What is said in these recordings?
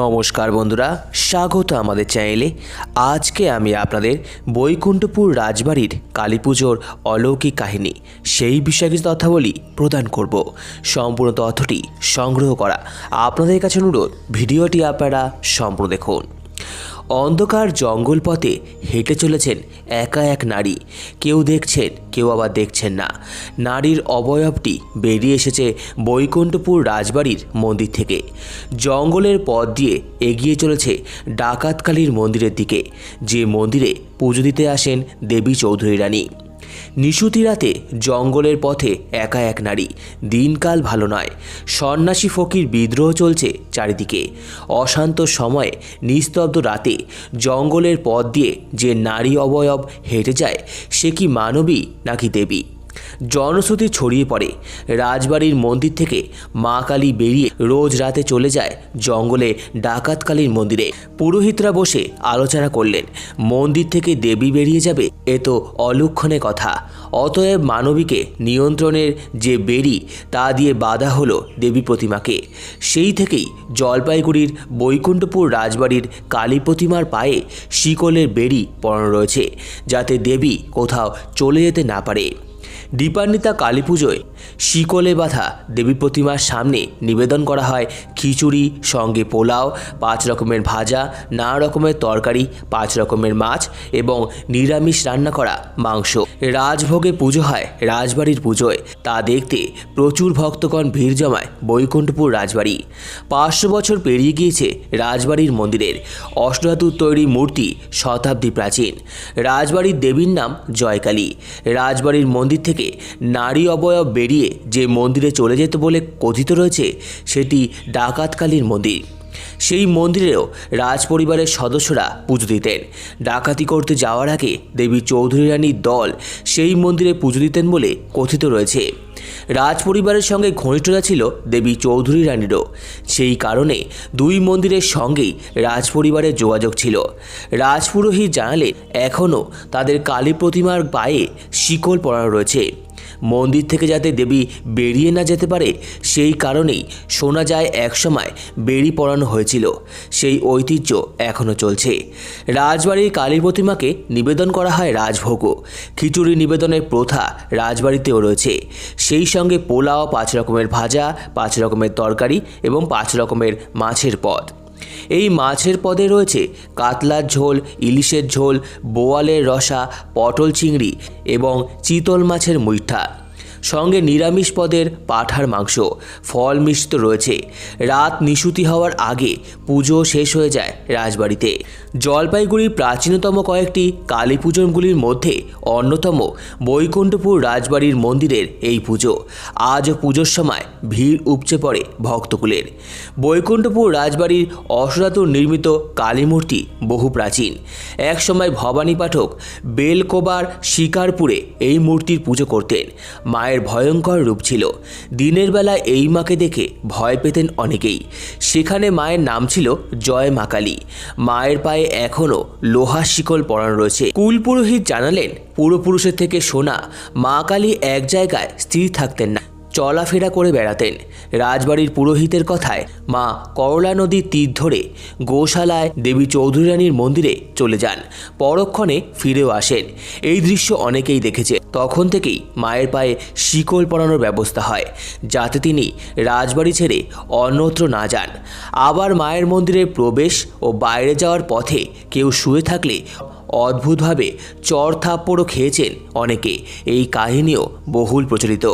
নমস্কার বন্ধুরা, স্বাগত আমাদের চ্যানেলে। আজকে আমি আপনাদের বৈকুণ্ঠপুর রাজবাড়ির কালী পুজোর অলৌকিক কাহিনী, সেই বিষয়ে কিছু তথ্যাবলী প্রদান করব। সম্পূর্ণ তথ্যটি সংগ্রহ করা। আপনাদের কাছে অনুরোধ, ভিডিওটি আপনারা সম্পূর্ণ দেখুন। অন্ধকার জঙ্গল পথে হেঁটে চলেছেন একা এক নারী। কেউ দেখছেন, কেউ আবার দেখছেন না। নারীর অবয়বটি বেরিয়ে এসেছে বৈকুণ্ঠপুর রাজবাড়ির মন্দির থেকে। জঙ্গলের পথ দিয়ে এগিয়ে চলেছে ডাকাতকালীর মন্দিরের দিকে। যে মন্দিরে পুজো দিতে আসেন দেবী চৌধুরী রানী। নিশুতি রাতে জঙ্গলের পথে একা এক নারী। দিনকাল ভালো নয়। সন্ন্যাসী ফকির বিদ্রোহ চলছে চারিদিকে। অশান্ত সময়ে, নিস্তব্ধ রাতে জঙ্গলের পথ দিয়ে যে নারী অবয়ব হেঁটে যায়, সে কি মানবী নাকি দেবী? জনশ্রুতি ছড়িয়ে পড়ে। রাজবাড়ির মন্দির থেকে মা কালী বেরিয়ে রোজ রাতে চলে যায় জঙ্গলে ডাকাতকালীর মন্দিরে। পুরোহিতরা বসে আলোচনা করলেন। মন্দির থেকে দেবী বেরিয়ে যাবে এ তো অলক্ষণে কথা। অতএব মানবীকে নিয়ন্ত্রণের যে বেরি তা দিয়ে বাধা হলো দেবী প্রতিমাকে। সেই থেকেই জলপাইগুড়ির বৈকুণ্ঠপুর রাজবাড়ির কালী প্রতিমার পায়ে শিকলের বেরি পড়ানো রয়েছে, যাতে দেবী কোথাও চলে যেতে না পারে। দীপান্বিতা কালী পুজোয় শিকলে বাঁধা দেবী প্রতিমার সামনে নিবেদন করা হয় খিচুড়ি, সঙ্গে পোলাও, পাঁচ রকমের ভাজা, নানা রকমের তরকারি, পাঁচ রকমের মাছ এবং নিরামিষ রান্না করা মাংস। রাজভোগে পুজো হয় রাজবাড়ির পুজোয়। তা দেখতে প্রচুর ভক্তগণ ভিড় জমায় বৈকুণ্ঠপুর রাজবাড়ি। পাঁচশো বছর পেরিয়ে গিয়েছে রাজবাড়ির মন্দিরের। অষ্টধাতুর তৈরি মূর্তি শতাব্দী প্রাচীন। রাজবাড়ির দেবীর নাম জয়কালী। রাজবাড়ির মন্দির থেকে নারী অবয়ব বেরিয়ে যে মন্দিরে চলে যেত বলে কথিত রয়েছে সেটি ডাকাতকালীর মন্দির। সেই মন্দিরেও রাজ পরিবারের সদস্যরা পুজো দিতেন। ডাকাতি করতে যাওয়ার আগে দেবী চৌধুরী রানীর দল সেই মন্দিরে পুজো দিতেন বলে কথিত রয়েছে। রাজ পরিবারের সঙ্গে ঘনিষ্ঠতা ছিল দেবী চৌধুরী রানীরও। সেই কারণে দুই মন্দিরের সঙ্গেই রাজ পরিবারের যোগাযোগ ছিল। রাজপুরোহিত জানালেন, এখনও তাদের কালী প্রতিমার পায়ে শিকল পড়ানো রয়েছে। মন্দির থেকে যাতে দেবী বেরিয়ে না যেতে পারে, সেই কারণেই শোনা যায় একসময় বেরি পড়ানো হয়েছিল। সেই ঐতিহ্য এখনও চলছে। রাজবাড়ির কালী প্রতিমাকে নিবেদন করা হয় রাজভোগও। খিচুড়ি নিবেদনের প্রথা রাজবাড়িতেও রয়েছে। সেই সঙ্গে পোলাও, পাঁচ রকমের ভাজা, পাঁচ রকমের তরকারি এবং পাঁচ রকমের মাছের পদ। এই মাছের পদে রয়েছে কাতলার ঝোল, ইলিশের ঝোল, বোয়ালের রসা, পটল চিংড়ি এবং চিতল মাছের মুইঠা। সঙ্গে নিরামিষ পদের পাঠার মাংস। ফল মিশ্রিত রয়েছে। রাত নিশুতি হওয়ার আগে পুজো শেষ হয়ে যায় রাজবাড়িতে। জলপাইগুড়ির প্রাচীনতম কয়েকটি কালী পুজোগুলির মধ্যে অন্যতম বৈকুণ্ঠপুর রাজবাড়ির মন্দিরের এই পুজো। আজও পুজোর সময় ভিড় উপচে পড়ে ভক্তকুলের। বৈকুণ্ঠপুর রাজবাড়ির অসরাতুর নির্মিত কালী মূর্তি বহু প্রাচীন। একসময় ভবানী পাঠক বেলকোবার শিকারপুরে এই মূর্তির পুজো করতেন। মায়ের ভয়ঙ্কর রূপ ছিল। দিনের বেলা এই মাকে দেখে ভয় পেতেন অনেকেই। সেখানে মায়ের নাম ছিল জয় মা কালী মায়ের পায়ে এখনও লোহা শিকল পরানো রয়েছে। কুল পুরোহিত জানালেন, পূর্বপুরুষের থেকে শোনা মা কালী এক জায়গায় স্থির থাকতেন না। চলাফেরা করে বেড়াতেন। রাজবাড়ির পুরোহিতের কথায় মা করলা নদীর তীর ধরে গোশালায় দেবী চৌধুরী রানীর মন্দিরে চলে যান। পরক্ষণে ফিরেও আসেন। এই দৃশ্য অনেকেই দেখেছে। তখন থেকেই মায়ের পায়ে শিকল পরানোর ব্যবস্থা হয়, যাতে তিনি রাজবাড়ি ছেড়ে অন্যত্র না যান। আবার মায়ের মন্দিরে প্রবেশ ও বাইরে যাওয়ার পথে কেউ শুয়ে থাকলে অদ্ভুতভাবে চর থাপ্পড়ও খেয়েছেন অনেকে। এই কাহিনীও বহুল প্রচলিত।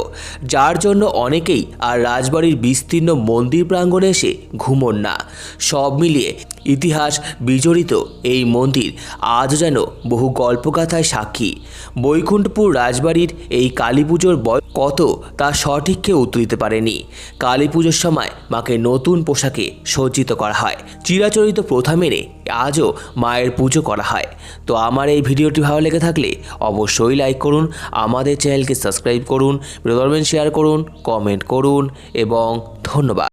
যার জন্য অনেকেই আর রাজবাড়ির বিস্তীর্ণ মন্দির প্রাঙ্গণে এসে ঘুমন না। সব মিলিয়ে ইতিহাস বিজড়িত এই মন্দির আজও যেন বহু গল্পগাথায় সাক্ষী। বৈকুণ্ঠপুর রাজবাড়ির এই কালী পুজোর বয় কত তা সঠিক কেউ উত্তর দিতে পারেনি। কালী পুজোর সময় মাকে নতুন পোশাকে সজ্জিত করা হয়। চিরাচরিত প্রথা মেনে আজও মায়ের পুজো করা হয়। তো আমার এই ভিডিওটি ভালো লেগে থাকলে অবশ্যই লাইক করুন, আমাদের চ্যানেলকে সাবস্ক্রাইব করুন, ভিডিও শেয়ার করুন কমেন্ট করুন, এবং ধন্যবাদ।